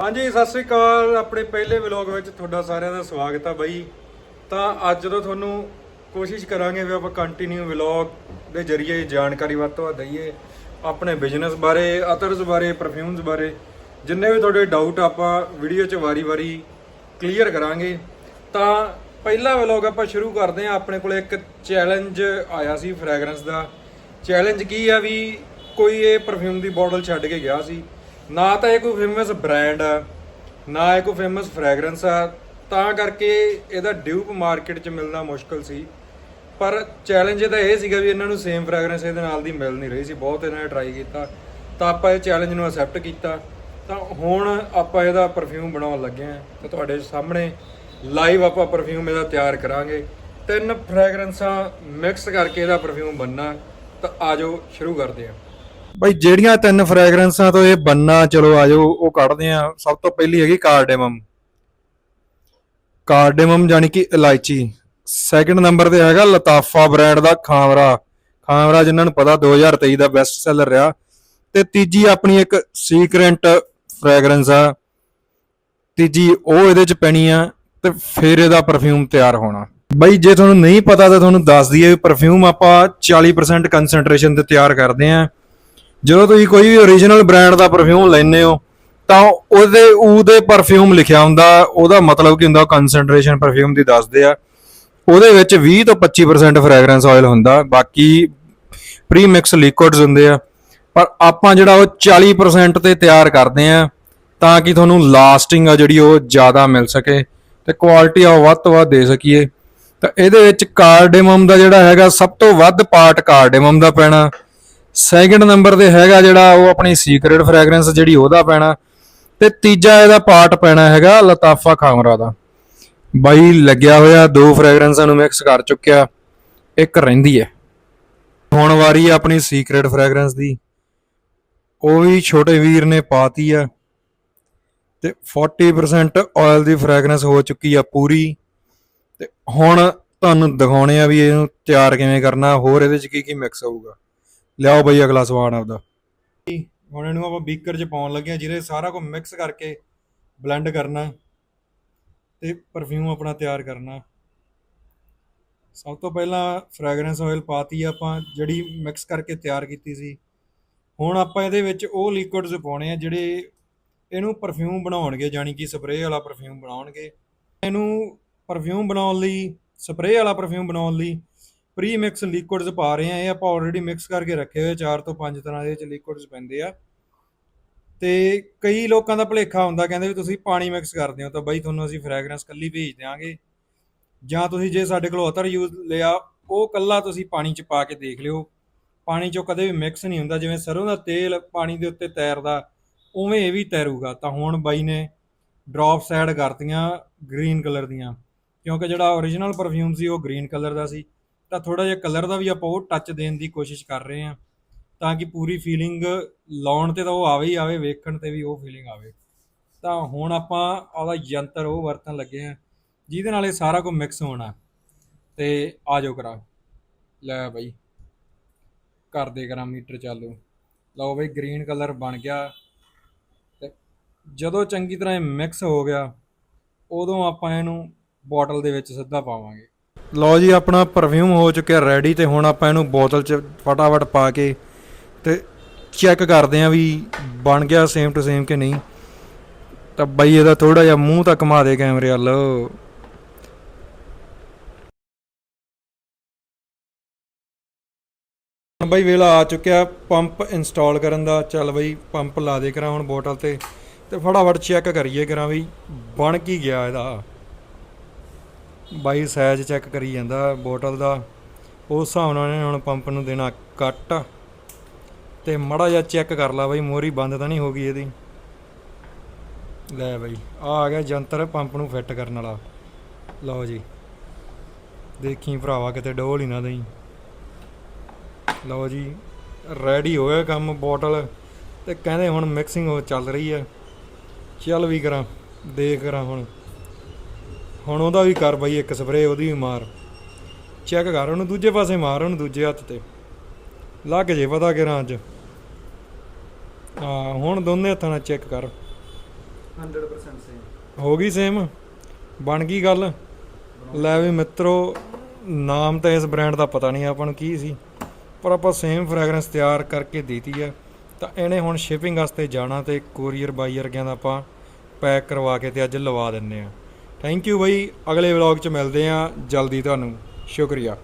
ਹਾਂਜੀ, ਸਤਿ ਸ੍ਰੀ ਅਕਾਲ। ਆਪਣੇ ਪਹਿਲੇ ਵਲੌਗ ਵਿੱਚ ਤੁਹਾਡਾ ਸਾਰਿਆਂ ਦਾ ਸਵਾਗਤ ਆ ਬਾਈ। ਤਾਂ ਅੱਜ ਜਦੋਂ ਤੁਹਾਨੂੰ ਕੋਸ਼ਿਸ਼ ਕਰਾਂਗੇ ਵੀ ਆਪਾਂ ਕੰਟੀਨਿਊ ਵਲੌਗ ਦੇ ਜ਼ਰੀਏ ਜਾਣਕਾਰੀ ਵੱਧ ਤੋਂ ਵੱਧ ਦਈਏ, ਆਪਣੇ ਬਿਜ਼ਨਸ ਬਾਰੇ ਅਤਰਸ ਬਾਰੇ ਪਰਫਿਊਮਸ ਬਾਰੇ। ਜਿੰਨੇ ਵੀ ਤੁਹਾਡੇ ਡਾਊਟ ਆਪਾਂ ਵੀਡੀਓ 'ਚ ਵਾਰੀ-ਵਾਰੀ ਕਲੀਅਰ ਕਰਾਂਗੇ। ਤਾਂ ਪਹਿਲਾ ਵਲੌਗ ਆਪਾਂ ਸ਼ੁਰੂ ਕਰਦੇ ਹਾਂ। ਆਪਣੇ ਕੋਲ ਇੱਕ ਚੈਲੰਜ ਆਇਆ ਸੀ ਫ੍ਰੈਗਰੈਂਸ ਦਾ। ਚੈਲੰਜ ਕੀ ਆ ਵੀ ਕੋਈ ਇਹ ਪਰਫਿਊਮ ਦੀ ਬੋਟਲ ਛੱਡ ਕੇ ਗਿਆ ਸੀ। ਨਾ ਤਾਂ ਇਹ ਕੋਈ ਫੇਮਸ ਬ੍ਰਾਂਡ ਆ, ਨਾ ਇਹ ਕੋਈ ਫੇਮਸ ਫ੍ਰੈਗਰੈਂਸ ਆ, ਤਾਂ ਕਰਕੇ ਇਹਦਾ ਡਿਊਪ ਮਾਰਕੀਟ 'ਚ ਮਿਲਣਾ ਮੁਸ਼ਕਲ ਸੀ। ਪਰ ਚੈਲੰਜ ਇਹਦਾ ਇਹ ਸੀਗਾ ਵੀ ਇਹਨਾਂ ਨੂੰ ਸੇਮ ਫ੍ਰੈਗਰੈਂਸ ਇਹਦੇ ਨਾਲ ਦੀ ਮਿਲ ਨਹੀਂ ਰਹੀ ਸੀ, ਬਹੁਤ ਇਹਨਾਂ ਨੇ ਟਰਾਈ ਕੀਤਾ। ਤਾਂ ਆਪਾਂ ਇਹ ਚੈਲੰਜ ਨੂੰ ਅਸੈਪਟ ਕੀਤਾ। ਤਾਂ ਹੁਣ ਆਪਾਂ ਇਹਦਾ ਪਰਫਿਊਮ ਬਣਾਉਣ ਲੱਗੇ ਹਾਂ। ਤਾਂ ਤੁਹਾਡੇ ਸਾਹਮਣੇ ਲਾਈਵ ਆਪਾਂ ਪਰਫਿਊਮ ਇਹਦਾ ਤਿਆਰ ਕਰਾਂਗੇ। ਤਿੰਨ ਫ੍ਰੈਗਰੈਂਸਾਂ ਮਿਕਸ ਕਰਕੇ ਇਹਦਾ ਪਰਫਿਊਮ ਬਣਨਾ। ਤਾਂ ਆਜੋ ਸ਼ੁਰੂ ਕਰਦੇ ਹਾਂ। ਬਈ ਜਿਹੜੀਆਂ ਤਿੰਨ ਫ੍ਰੈਗਰੈਂਸਾਂ ਤੋਂ ਇਹ ਬੰਨਾ, ਚਲੋ ਆਜੋ ਉਹ ਕੱਢਦੇ ਆ। ਸਭ ਤੋਂ ਪਹਿਲੀ ਹੈਗੀ ਕਾਰਡੇਮਮ ਕਾਰਡੇਮਮ ਜਾਨੀ ਕਿ ਇਲਾਇਚੀ। ਸੈਕੰਡ ਨੰਬਰ ਤੇ ਹੈਗਾ ਲਤਾਫਾ ਬ੍ਰਾਂਡ ਦਾ ਖਾਵਰਾ। ਖਾਵਰਾ ਜਿਨ੍ਹਾਂ ਨੂੰ ਪਤਾ 2023 ਦਾ ਬੈਸਟ ਸੈਲਰ ਰਿਹਾ। ਤੇ ਤੀਜੀ ਆਪਣੀ ਇੱਕ ਸੀਕ੍ਰੇਟ ਫ੍ਰੈਗਰੈਂਸ ਆ। ਤੀਜੀ ਉਹ ਇਹਦੇ ਚ ਪੈਣੀ ਆ ਤੇ ਫਿਰ ਇਹਦਾ ਪਰਫਿਊਮ ਤਿਆਰ ਹੋਣਾ। ਬਈ ਜੇ ਤੁਹਾਨੂੰ ਨਹੀਂ ਪਤਾ ਤਾਂ ਤੁਹਾਨੂੰ ਦੱਸ ਦਈਏ ਵੀ ਪਰਫਿਊਮ ਆਪਾਂ 40% ਕਨਸੈਂਟਰੇਸ਼ਨ ਤੇ ਤਿਆਰ ਕਰਦੇ ਆ। ਜਦੋਂ ਤੁਸੀਂ ਕੋਈ ਵੀ ਓਰੀਜਨਲ ਬ੍ਰਾਂਡ ਦਾ ਪਰਫਿਊਮ ਲੈਂਦੇ ਹੋ, ਤਾਂ ਉਹਦੇ ਉਹਦੇ ਪਰਫਿਊਮ ਲਿਖਿਆ ਹੁੰਦਾ, ਉਹਦਾ ਮਤਲਬ ਕੀ ਹੁੰਦਾ ਕਨਸੈਂਟਰੇਸ਼ਨ ਪਰਫਿਊਮ ਦੀ ਦੱਸਦੇ ਆ। ਉਹਦੇ ਵਿੱਚ 20 ਤੋਂ 25% ਫ੍ਰੈਗਰੈਂਸ ਆਇਲ ਹੁੰਦਾ, ਬਾਕੀ ਪ੍ਰੀ ਮਿਕਸ ਲਿਕੁਇਡਸ ਹੁੰਦੇ ਆ। ਪਰ ਆਪਾਂ ਜਿਹੜਾ ਉਹ 40% ਤੇ ਤਿਆਰ ਕਰਦੇ ਆ, ਤਾਂ ਕਿ ਤੁਹਾਨੂੰ ਲਾਸਟਿੰਗ ਆ ਜਿਹੜੀ ਉਹ ਜ਼ਿਆਦਾ ਮਿਲ ਸਕੇ ਤੇ ਕੁਆਲਿਟੀ ਆ ਉਹ ਵੱਧ ਤੋਂ ਵੱਧ ਦੇ ਸਕੀਏ। ਤਾਂ ਇਹਦੇ ਵਿੱਚ ਕਾਰਡੇਮਮ ਦਾ ਜਿਹੜਾ ਹੈਗਾ, ਸਭ ਤੋਂ ਵੱਧ ਪਾਰਟ ਕਾਰਡੇਮਮ ਦਾ ਪੈਣਾ। ਸੈਕਿੰਡ ਨੰਬਰ ਤੇ ਹੈਗਾ ਜਿਹੜਾ ਉਹ ਆਪਣੀ ਸੀਕ੍ਰੇਟ ਫ੍ਰੈਗਰੈਂਸ ਜਿਹੜੀ ਉਹਦਾ ਪੈਣਾ। ਤੇ ਤੀਜਾ ਇਹਦਾ ਪਾਰਟ ਪੈਣਾ ਹੈਗਾ ਲਤਾਫਾ ਖਾਮਰਾ ਦਾ। ਬਾਈ, ਲੱਗਿਆ ਹੋਇਆ ਦੋ ਫ੍ਰੈਗਰੈਂਸਾਂ ਨੂੰ ਮਿਕਸ ਕਰ ਚੁੱਕਿਆ। ਇੱਕ ਰਹਿੰਦੀ ਹੈ। ਹੁਣ ਵਾਰੀ ਆਪਣੀ ਸੀਕ੍ਰੇਟ ਫ੍ਰੈਗਰੈਂਸ ਦੀ। ਉਹ ਵੀ ਛੋਟੇ ਵੀਰ ਨੇ ਪਾਤੀ ਆ। ਤੇ 40% ਆਇਲ ਦੀ ਫ੍ਰੈਗਰੈਂਸ ਹੋ ਚੁੱਕੀ ਆ ਪੂਰੀ। ਤੇ ਹੁਣ ਤੁਹਾਨੂੰ ਦਿਖਾਉਣੇ ਆ ਵੀ ਇਹਨੂੰ ਤਿਆਰ ਕਿਵੇਂ ਕਰਨਾ, ਹੋਰ ਇਹਦੇ ਚ ਕੀ ਕੀ ਮਿਕਸ ਹੋਊਗਾ। ਲਿਆਓ ਬਈ ਅਗਲਾ ਸਵਾਨ ਆਪਦਾ। ਹੁਣ ਇਹਨੂੰ ਆਪਾਂ ਬੀਕਰ 'ਚ ਪਾਉਣ ਲੱਗੇ ਆ ਜਿਹਦੇ ਸਾਰਾ ਕੁਝ ਮਿਕਸ ਕਰਕੇ ਬਲੈਂਡ ਕਰਨਾ ਤੇ ਪਰਫਿਊਮ ਆਪਣਾ ਤਿਆਰ ਕਰਨਾ ਸਭ ਤੋਂ ਪਹਿਲਾਂ ਫ੍ਰੈਗਰੈਂਸ ਆਇਲ ਪਾਤੀ ਆਪਾਂ, ਜਿਹੜੀ ਮਿਕਸ ਕਰਕੇ ਤਿਆਰ ਕੀਤੀ ਸੀ। ਹੁਣ ਆਪਾਂ ਇਹਦੇ ਵਿੱਚ ਉਹ ਲਿਕੁਇਡਸ ਪਾਉਣੇ ਆ, ਜਿਹੜੇ ਇਹਨੂੰ ਪਰਫਿਊਮ ਬਣਾਉਣਗੇ ਜਾਨੀ ਕਿ ਸਪਰੇਅ ਵਾਲਾ ਪਰਫਿਊਮ ਬਣਾਉਣਗੇ। ਇਹਨੂੰ ਪਰਫਿਊਮ ਬਣਾਉਣ ਲਈ ਸਪਰੇਅ ਵਾਲਾ ਪਰਫਿਊਮ ਬਣਾਉਣ ਲਈ ਪ੍ਰੀ ਮਿਕਸ ਲਿਕੁਇਡਸ ਪਾ ਰਹੇ ਆ ਇਹ ਆਪਾਂ ਆਲਰੇਡੀ ਮਿਕਸ ਕਰਕੇ ਰੱਖੇ ਹੋਏ ਚਾਰ ਤੋਂ ਪੰਜ ਤਰ੍ਹਾਂ ਦੇ ਵਿੱਚ ਲਿਕੁਇਡਸ ਪੈਂਦੇ ਆ। ਤੇ ਕਈ ਲੋਕਾਂ ਦਾ ਭੁਲੇਖਾ ਹੁੰਦਾ, ਕਹਿੰਦੇ ਵੀ ਤੁਸੀਂ ਪਾਣੀ ਮਿਕਸ ਕਰਦੇ ਹੋ, ਤਾਂ ਬਾਈ ਤੁਹਾਨੂੰ ਅਸੀਂ ਫ੍ਰੈਗਰੈਂਸ ਕੱਲੀ ਭੇਜ ਦਿਆਂਗੇ। ਜਾਂ ਤੁਸੀਂ ਜੇ ਸਾਡੇ ਕੋਲੋਂ ਅਤਰ ਯੂਜ਼ ਲਿਆ, ਉਹ ਕੱਲਾ ਤੁਸੀਂ ਪਾਣੀ 'ਚ ਪਾ ਕੇ ਦੇਖ ਲਿਓ। ਪਾਣੀ 'ਚੋਂ ਕਦੇ ਵੀ ਮਿਕਸ ਨਹੀਂ ਹੁੰਦਾ, ਜਿਵੇਂ ਸਰੋਂ ਦਾ ਤੇਲ ਪਾਣੀ ਦੇ ਉੱਤੇ ਤੈਰਦਾ, ਉਵੇਂ ਇਹ ਵੀ ਤੈਰੂਗਾ। ਤਾਂ ਹੁਣ ਬਾਈ ਨੇ ਡ੍ਰੌਪਸ ਐਡ ਕਰਤੀਆਂ ਗ੍ਰੀਨ ਕਲਰ ਦੀਆਂ, ਕਿਉਂਕਿ ਜਿਹੜਾ origignal ਪਰਫਿਊਮ ਸੀ, ਉਹ ਗ੍ਰੀਨ ਕਲਰ ਦਾ ਸੀ। ਤਾਂ ਥੋੜਾ ਜਿਹਾ ਕਲਰ ਦਾ ਵੀ ਆਪਾਂ ਉਹ ਟੱਚ ਦੇਣ ਦੀ ਕੋਸ਼ਿਸ਼ ਕਰ ਰਹੇ ਹਾਂ, ਤਾਂ ਕਿ ਪੂਰੀ ਫੀਲਿੰਗ ਲਾਉਣ ਤੇ ਤਾਂ ਉਹ ਆਵੇ ਹੀ ਆਵੇ, ਵੇਖਣ ਤੇ ਵੀ ਉਹ ਫੀਲਿੰਗ ਆਵੇ। ਤਾਂ ਹੁਣ ਆਪਾਂ ਉਹਦਾ ਯੰਤਰ ਉਹ ਵਰਤਣ ਲੱਗੇ ਆ ਜਿਹਦੇ ਨਾਲ ਇਹ ਸਾਰਾ ਕੁਝ ਮਿਕਸ ਹੋਣਾ। ਤੇ ਆ ਜਾਓ ਕਰਾ। ਲੈ ਬਾਈ। ਕਰਦੇ ਕਰਾਂ, ਮੀਟਰ ਚਾਲੂ। ਲਓ ਬਾਈ ਗ੍ਰੀਨ ਕਲਰ ਬਣ ਗਿਆ। ਤੇ ਜਦੋਂ ਚੰਗੀ ਤਰ੍ਹਾਂ ਇਹ ਮਿਕਸ ਹੋ ਗਿਆ, ਉਦੋਂ ਆਪਾਂ ਇਹਨੂੰ ਬੋਟਲ ਦੇ ਵਿੱਚ ਸਿੱਧਾ ਪਾਵਾਂਗੇ। ਲਓ ਜੀ, ਆਪਣਾ ਪਰਫਿਊਮ ਹੋ ਚੁੱਕਿਆ ਰੈਡੀ ਤੇ ਹੁਣ ਆਪਾਂ ਇਹਨੂੰ ਬੋਤਲ 'ਚ ਫਟਾਫਟ ਪਾ ਕੇ ਤੇ ਚੈੱਕ ਕਰਦੇ ਆਂ ਵੀ ਬਣ ਗਿਆ ਸੇਮ ਟੂ ਸੇਮ ਕਿ ਨਹੀਂ। ਤਾਂ ਬਾਈ, ਇਹਦਾ ਥੋੜਾ ਜਿਹਾ ਮੂੰਹ ਤੱਕ ਘੁਮਾ ਦੇ ਕੈਮਰੇ ਵੱਲ। ਹੁਣ ਬਾਈ, ਵੇਲਾ ਆ ਚੁੱਕਿਆ ਪੰਪ ਇੰਸਟਾਲ ਕਰਨ ਦਾ। ਚੱਲ ਬਈ ਪੰਪ ਲਾ ਦੇ ਕਰਾਂ ਹੁਣ ਬੋਟਲ ਤੇ। ਤੇ ਫਟਾਫਟ ਚੈੱਕ ਕਰੀਏ ਕਰਾਂ ਵੀ ਬਣ ਕੀ ਗਿਆ ਇਹਦਾ। ਬਾਈ ਸਾਈਜ਼ ਚੈੱਕ ਕਰੀ ਜਾਂਦਾ ਬੋਟਲ ਦਾ। ਉਸ ਹਿਸਾਬ ਨਾਲ ਇਹਨੇ ਹੁਣ ਪੰਪ ਨੂੰ ਦੇਣਾ ਕੱਟ। ਤੇ ਮੜਾ ਜਿਹਾ ਚੈੱਕ ਕਰ ਲਾ ਬਾਈ, ਮੋਰੀ ਬੰਦ ਤਾਂ ਨਹੀਂ ਹੋ ਗਈ ਇਹਦੀ। ਲੈ ਬਾਈ, ਆ ਆ ਗਿਆ ਜੰਤਰ ਪੰਪ ਨੂੰ ਫਿੱਟ ਕਰਨ ਵਾਲਾ। ਲਓ ਜੀ। ਦੇਖੀ ਭਰਾਵਾ ਕਿਤੇ ਡੋਲ ਹੀ ਨਾ ਦੇਈ। ਲਓ ਜੀ, ਰੈਡੀ ਹੋਇਆ ਕੰਮ ਬੋਟਲ। ਤੇ ਕਹਿੰਦੇ ਹੁਣ ਮਿਕਸਿੰਗ ਹੋ ਚੱਲ ਰਹੀ ਹੈ। ਚੱਲ ਵੀ ਕਰਾਂ, ਦੇਖ ਕਰਾਂ ਹੁਣ। ਹੁਣ ਉਹਦਾ ਵੀ ਕਰ ਬਾਈ ਇੱਕ ਸਪਰੇ ਉਹਦੀ ਵੀ ਮਾਰ। ਚੈੱਕ ਕਰ ਉਹਨੂੰ ਦੂਜੇ ਪਾਸੇ ਮਾਰ ਉਹਨੂੰ ਦੂਜੇ ਹੱਥ ਤੇ। ਲੱਗ ਜੇ ਪਤਾ ਕਿਰਾਂ ਅੱਜ ਹਾਂ ਹੁਣ ਦੋਨੇ ਹੱਥਾਂ ਨਾਲ ਚੈੱਕ ਕਰ। 100% ਸੇਮ ਹੋ ਗਈ ਸੇਮ ਬਣ ਗਈ ਗੱਲ? ਲੈ ਵੀ ਮਿੱਤਰੋ ਨਾਮ ਤਾਂ ਇਸ ਬ੍ਰਾਂਡ ਦਾ ਪਤਾ ਨਹੀਂ ਆਪਾਂ ਨੂੰ ਕੀ ਸੀ। ਪਰ ਆਪਾਂ ਸੇਮ ਫ੍ਰੈਗਰੈਂਸ ਤਿਆਰ ਕਰਕੇ ਦੇਤੀ ਆ। ਤਾਂ ਇਹਨੇ ਹੁਣ ਸ਼ਿਪਿੰਗ ਵਾਸਤੇ ਜਾਣਾ ਤੇ ਕੋਰੀਅਰ ਬਾਈ ਵਰਗਿਆਂ ਦਾ ਆਪਾਂ ਪੈਕ ਕਰਵਾ ਕੇ ਤੇ ਅੱਜ ਲਵਾ ਦਿੰਨੇ ਆ। ਥੈਂਕ ਯੂ ਬਾਈ। ਅਗਲੇ ਵਲੌਗ 'ਚ ਮਿਲਦੇ ਆ। ਜਲਦੀ ਤੁਹਾਨੂੰ। ਸ਼ੁਕਰੀਆ।